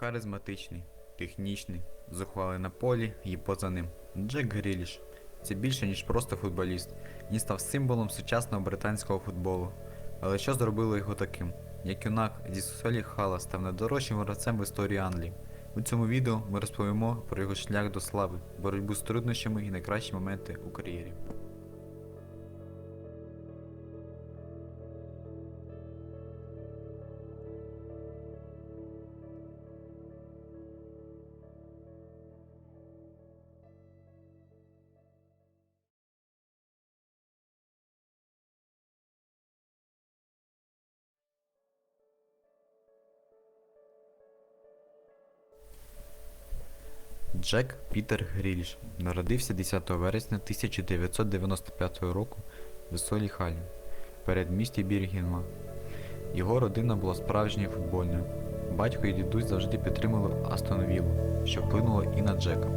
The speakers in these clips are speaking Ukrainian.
Харизматичний, технічний, зухвалий на полі і поза ним. Джек Гріліш. Це більше, ніж просто футболіст. Він став символом сучасного британського футболу. Але що зробило його таким? Як юнак зі Солі Хала став найдорожчим гравцем в історії Англії. У цьому відео ми розповімо про його шлях до слави, боротьбу з труднощами і найкращі моменти у кар'єрі. Джек Пітер Гріліш народився 10 вересня 1995 року в Солі Халі, передмісті Біргінма. Його родина була справжньою футбольною. Батько і дідусь завжди підтримували Астон Віллу, що вплинуло і на Джека.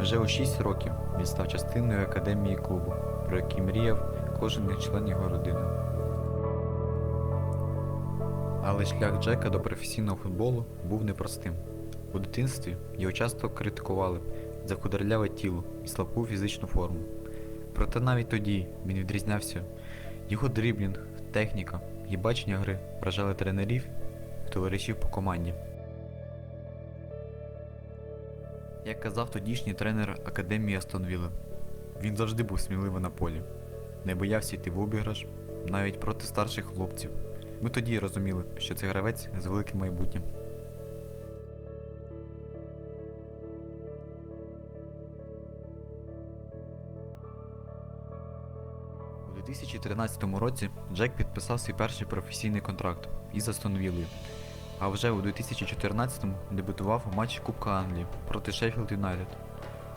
Вже у 6 років він став частиною академії клубу, про який мріяв кожен член його родини. Але шлях Джека до професійного футболу був непростим. У дитинстві його часто критикували за худорляве тіло і слабку фізичну форму. Проте навіть тоді він відрізнявся. Його дріблінг, техніка і бачення гри вражали тренерів і товаришів по команді. Як казав тодішній тренер Академії Астон Вілли, він завжди був сміливий на полі, не боявся йти в обіграш навіть проти старших хлопців. Ми тоді розуміли, що це гравець з великим майбутнім. 2013 році Джек підписав свій перший професійний контракт із Астон Віллою, а вже у 2014-му дебютував у матчі Кубка Англії проти Шеффілд Юнайтед.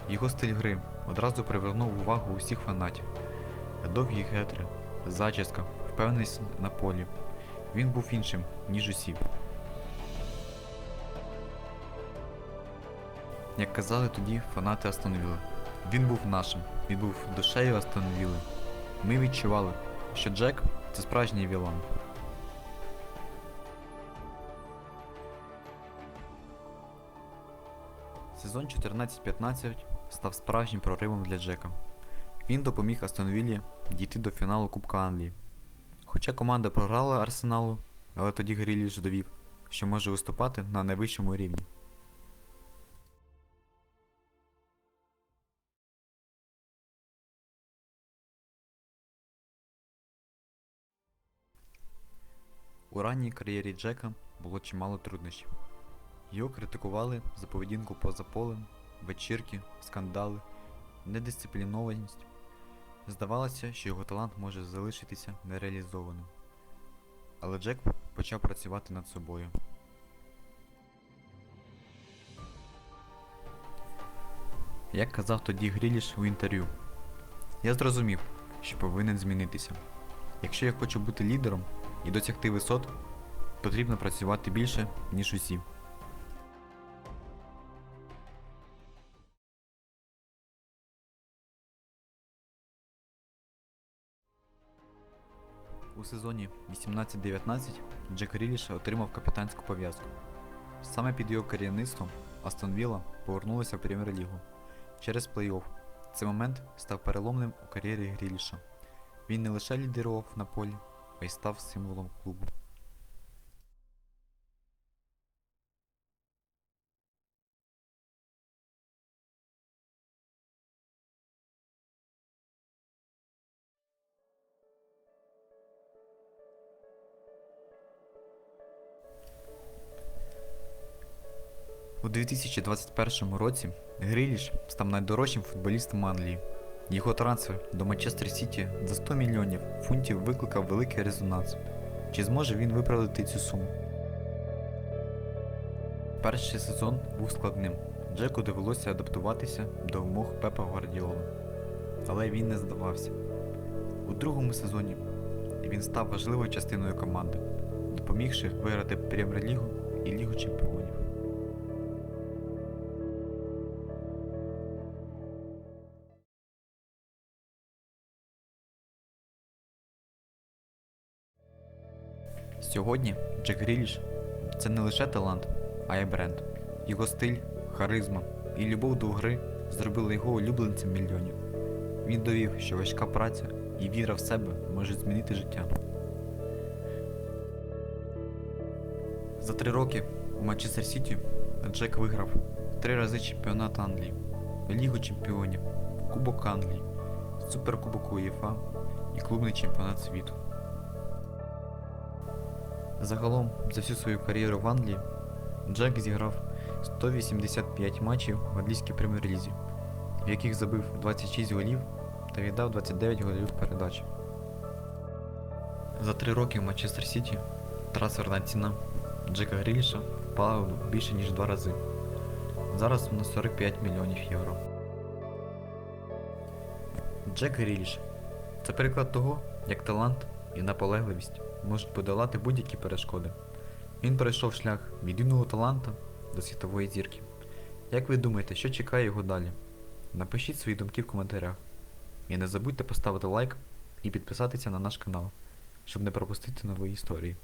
Його стиль гри одразу привернув увагу усіх фанатів. Довгі гетри, зачіска, впевненість на полі. Він був іншим, ніж усі. Як казали тоді фанати Астон Вілли, він був нашим, він був душею Астон Вілли. Ми відчували, що Джек це справжній вілан. Сезон 14-15 став справжнім проривом для Джека. Він допоміг Астон Віллі дійти до фіналу Кубка Англії. Хоча команда програла Арсеналу, але тоді Гріліш довів, що може виступати на найвищому рівні. У ранній кар'єрі Джека було чимало труднощів. Його критикували за поведінку поза полем, вечірки, скандали, недисциплінованість. Здавалося, що його талант може залишитися нереалізованим. Але Джек почав працювати над собою. Як казав тоді Гріліш у інтерв'ю, я зрозумів, що повинен змінитися. Якщо я хочу бути лідером і досягти висот, потрібно працювати більше, ніж усі. У сезоні 18-19 Джек Ріліш отримав капітанську пов'язку. Саме під його керівництвом Астон Вілла повернулася в прем'єр-лігу через плей-офф. Цей момент став переломним у кар'єрі Гріліша. Він не лише лідирував на полі, й став символом клубу. У 2021 році Гріліш став найдорожчим футболістом Англії. Його трансфер до Манчестер Сіті за 100 мільйонів фунтів викликав великий резонанс. Чи зможе він виправдати цю суму? Перший сезон був складним. Джеку довелося адаптуватися до вимог Пепа Гвардіола. Але він не здавався. У другому сезоні він став важливою частиною команди, допомігши виграти Прем'єр-лігу і Лігу Чемпіонів. Сьогодні Джек Гріліш це не лише талант, а й бренд. Його стиль, харизма і любов до гри зробили його улюбленцем мільйонів. Він довів, що важка праця і віра в себе можуть змінити життя. За три роки у Манчестер Сіті Джек виграв три рази чемпіонат Англії, Лігу чемпіонів, Кубок Англії, Суперкубок УЄФА і клубний чемпіонат світу. Загалом за всю свою кар'єру в Англії Джек зіграв 185 матчів в англійській прем'єр-лізі, в яких забив 26 голів та віддав 29 голів передач. За три роки в Манчестер Сіті трансферна ціна Джека Гріліша впала більше ніж два рази. Зараз вона 45 мільйонів євро. Джек Гріліш це приклад того, як талант і наполегливість можуть подолати будь-які перешкоди. Він пройшов шлях від юного таланта до світової зірки. Як ви думаєте, що чекає його далі? Напишіть свої думки в коментарях. І не забудьте поставити лайк і підписатися на наш канал, щоб не пропустити нової історії.